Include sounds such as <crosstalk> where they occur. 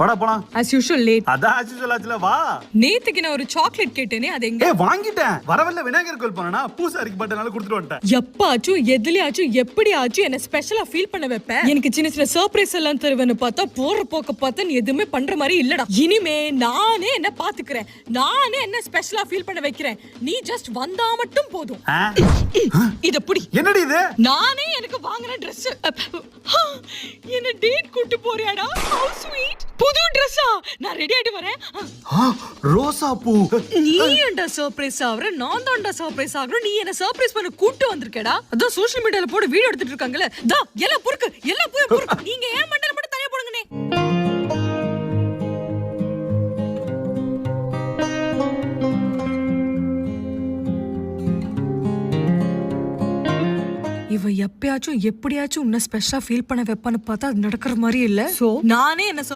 வாடா போலாம். As usual late அதான் ஆச்சு சொல்லாச்சுல வா. நேத்துக்கு நான் ஒரு சாக்லேட் கேட்டேனே அது எங்க? ஏ வாங்கிட்டேன். வரவல்ல விநாயகர் கோயில் போனா பூசாரிக்கு பட்டனால கொடுத்துட்டு வந்துட்டேன். எப்பாச்சும் எதுலயாச்சும் எப்படியாச்சும் என்ன ஸ்பெஷலா ஃபீல் பண்ண வைப்ப எனக்கு சின்ன சின்ன சர்ப்ரைஸ் எல்லாம் தருவேன்னு பார்த்தா போற போக்க பார்த்தா நீ எதுவுமே பண்ற மாதிரி இல்லடா. இனிமே நானே என்ன பாத்துக்கிறேன்? நானே என்ன ஸ்பெஷலா ஃபீல் பண்ண வைக்கிறேன்? நீ ஜஸ்ட் வந்தா மட்டும் போதும்? இத புடி. என்னடி இது? நானே எனக்கு வாங்கின Dress. என்ன டேட் கூட்டு போறியாடா? ஹவு ஸ்வீட் நான் ரெடி ஆயிட்டு வரேன். ரோசா பூ. நீ ஏன்டா சர்ப்ரைஸ் ஆகுற? நான் தான்டா சர்ப்ரைஸ் ஆகுறேன். நீ என்ன சர்ப்ரைஸ் பண்ண கூட்டு வந்திருக்கேடா. அதான் சோஷியல் மீடியால போட்டு வீடியோ எடுத்துட்டு இருக்காங்கல்ல. தா எல்லாம் பொறுக்கு எல்லாம் போய் பொறுக்கு. <laughs> நீங்க ஏன் மண்டல மட்டும் தனியா போடுங்கனே இவ எப்பயாச்சும் எப்படியாச்சும் உன்ன ஸ்பெஷலா ஃபீல் பண்ண வைப்பான்னு பார்த்தா அது நடக்கிற மாதிரி இல்ல. சோ நானே என்ன